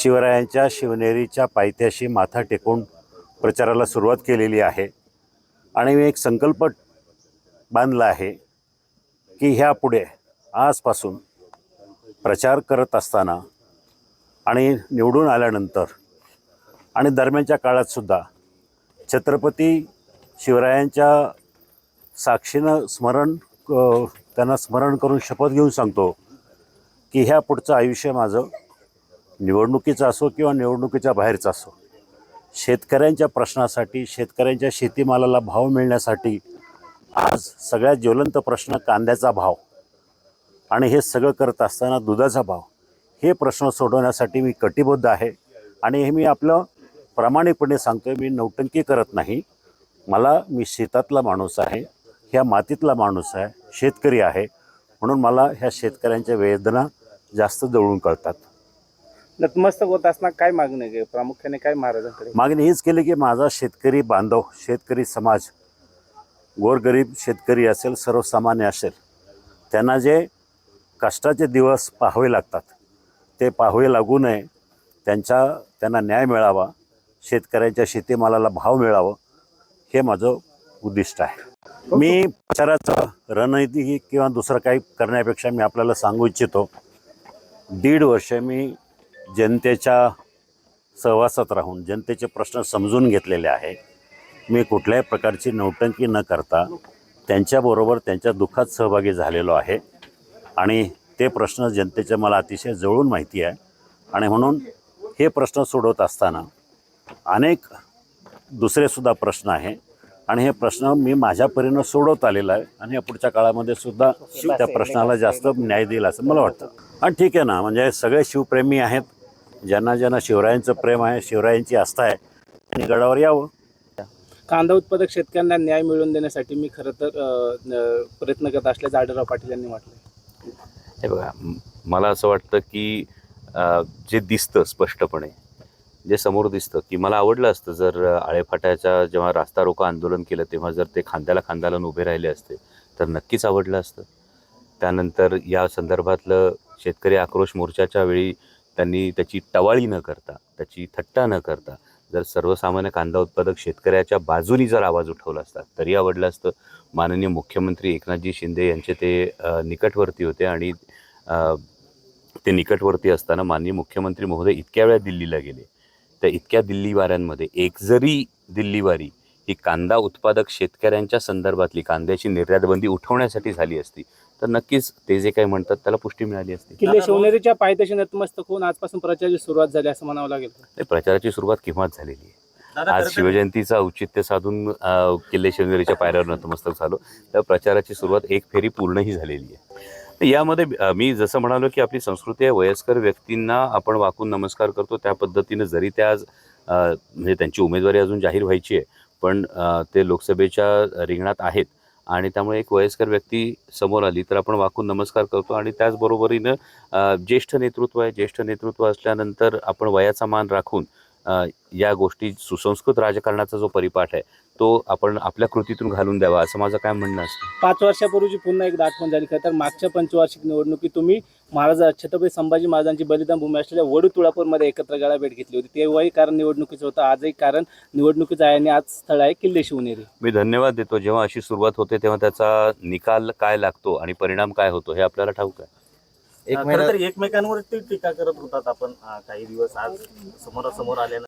शिवरायांच्या शिवनेरीच्या पायथ्याशी माथा टेकून प्रचाराला सुरुवात केलेली आहे. आणि मी एक संकल्प बांधला आहे की ह्यापुढे आजपासून प्रचार करत असताना आणि निवडून आल्यानंतर आणि दरम्यानच्या काळातसुद्धा छत्रपती शिवरायांच्या साक्षीनं स्मरण त्यांना स्मरण करून शपथ घेऊन सांगतो की ह्या पुढचं आयुष्य माझं निवडणुकीचा असो किंवा निवडणुकीच्या बाहेरचा असो शेतकऱ्यांच्या प्रश्नासाठी शेतकऱ्यांच्या शेतीमालाला भाव मिळण्यासाठी आज सगळ्यात ज्वलंत प्रश्न कांद्याचा भाव आणि हे सगळं करत असताना दुधाचा भाव हे प्रश्न सोडवण्यासाठी मी कटिबद्ध आहे. आणि हे मी आपलं प्रामाणिकपणे सांगतो मी नौटंकी करत नाही. मला मी शेतातला माणूस आहे ह्या मातीतला माणूस आहे शेतकरी आहे. म्हणून मला ह्या शेतकऱ्यांच्या वेदना जास्त जवळून कळतात. नतमस्तक होत असताना काय मागणी आहे? प्रामुख्याने काय महाराजांकडे? मागणी हीच केली की माझा शेतकरी बांधव शेतकरी समाज गोरगरीब शेतकरी असेल सर्वसामान्य असेल त्यांना जे कष्टाचे दिवस पाहावे लागतात ते पाहावे लागू नये. त्यांच्या त्यांना न्याय मिळावा शेतकऱ्यांच्या शेतीमालाला भाव मिळावं हे माझं उद्दिष्ट आहे. मी प्रचाराचं रणनीती किंवा दुसरं काही करण्यापेक्षा मी आपल्याला सांगू इच्छितो दीड वर्ष मी जनतेच्या सहवासात राहून जनतेचे प्रश्न समजून घेतलेले आहे मी कुठल्याही प्रकारची नौटंकी न करता त्यांच्याबरोबर त्यांच्या दुःखात सहभागी झालेलो आहे. आणि ते प्रश्न जनतेचे मला अतिशय जवळून माहिती आहे. आणि म्हणून हे प्रश्न सोडवत असताना अनेक दुसरेसुद्धा प्रश्न आहे. आणि हे प्रश्न मी माझ्या परीनं सोडवत आलेला आहे. आणि या पुढच्या काळामध्ये सुद्धा त्या प्रश्नाला जास्त न्याय देईल असं मला वाटतं. आणि ठीक आहे ना म्हणजे सगळे शिवप्रेमी आहेत. ज्यांना ज्यांना शिवरायांचं प्रेम आहे शिवरायांची आस्था आहे त्यांनी गडावर यावं. कांदा उत्पादक शेतकऱ्यांना न्याय मिळवून देण्यासाठी मी खरं तर प्रयत्न करत असल्याचं आढळराव पाटील यांनी म्हटलं हे बघा मला असं वाटतं की जे दिसतं स्पष्टपणे जे समोर दिसतं की मला आवडलं असतं जर अ, आळेफाट्याच्या जेव्हा रास्ता रोको आंदोलन केलं तेव्हा जर ते खांद्याला खांदा लावून उभे राहिले असते तर नक्कीच आवडलं असतं. त्यानंतर या संदर्भातलं शेतकरी आक्रोश मोर्चाच्या वेळी त्यांनी त्याची टवाळी न करता त्याची थट्टा न करता जर सर्वसामान्य कांदा उत्पादक शेतकऱ्याच्या बाजूनी जर आवाज उठवला असता तरी आवडलं असतं. माननीय मुख्यमंत्री एकनाथजी शिंदे यांचे ते निकटवर्ती होते आणि ते निकटवर्ती असताना माननीय मुख्यमंत्री महोदय इतक्या वेळा दिल्लीला गेले. त्या इतक्या दिल्लीवाऱ्यांमध्ये एक जरी दिल्लीवारी ही कांदा उत्पादक शेतकऱ्यांच्या संदर्भातली कांद्याची निर्यातबंदी उठवण्यासाठी झाली असती तर नक्कीच ते जे काही म्हणतात त्याला पुष्टी मिळाली असती. किल्ले शिवनेरीच्या पायथ्याशी नतमस्तक होऊन आजपासून प्रचाराची सुरुवात झाली असं म्हणावं लागेल. ते प्रचाराची सुरुवात केव्हाच झालेली आहे. आज शिवजयंतीचा औचित्य साधून किल्ले शिवनेरीच्या पायऱ्यावर नतमस्तक झालो. त्या प्रचाराची सुरुवात एक फेरी पूर्णही झालेली आहे. यामध्ये मी जसं म्हणालो की आपली संस्कृती आहे वयस्कर व्यक्तींना आपण वाकून नमस्कार करतो. त्या पद्धतीनं जरी त्या आज म्हणजे त्यांची उमेदवारी अजून जाहीर व्हायची आहे पण ते लोकसभेच्या रिंगणात आहेत. आणि त्यामुळे एक वयस्कर व्यक्ती समोर आली तर आपण वाकून नमस्कार करतो आणि त्याचबरोबरीनं ज्येष्ठ नेतृत्व आहे. ज्येष्ठ नेतृत्व असल्यानंतर आपण वयाचा मान राखून या गोष्टी सुसंस्कृत राजकारणाचा जो परिपाठ आहे तो आपण आपल्या कृतीतून घालून द्यावा. असं माझं काय म्हणणं असतं? पाच वर्षापूर्वीची पुन्हा एकदा आठवण झाली. खरं तर मागच्या पंचवार्षिक निवडणुकीत तुम्ही महाराज छत्रपती संभाजी महाराजांची बलिदान भूमी असलेल्या वडू तुळापूरमध्ये एकत्र गळा भेट घेतली होती. तेव्हाही कारण निवडणुकीचं होतं आजही कारण निवडणुकीचं आहे आणि आज स्थळ आहे किल्ले शिवनेरी. मी धन्यवाद देतो. जेव्हा अशी सुरुवात होते तेव्हा त्याचा निकाल काय लागतो आणि परिणाम काय होतो हे आपल्याला ठाऊक आहे. खरं तर एकमेकांवरती टीका करत होतात आपण काही दिवस आज समोरासमोर आल्यानंतर.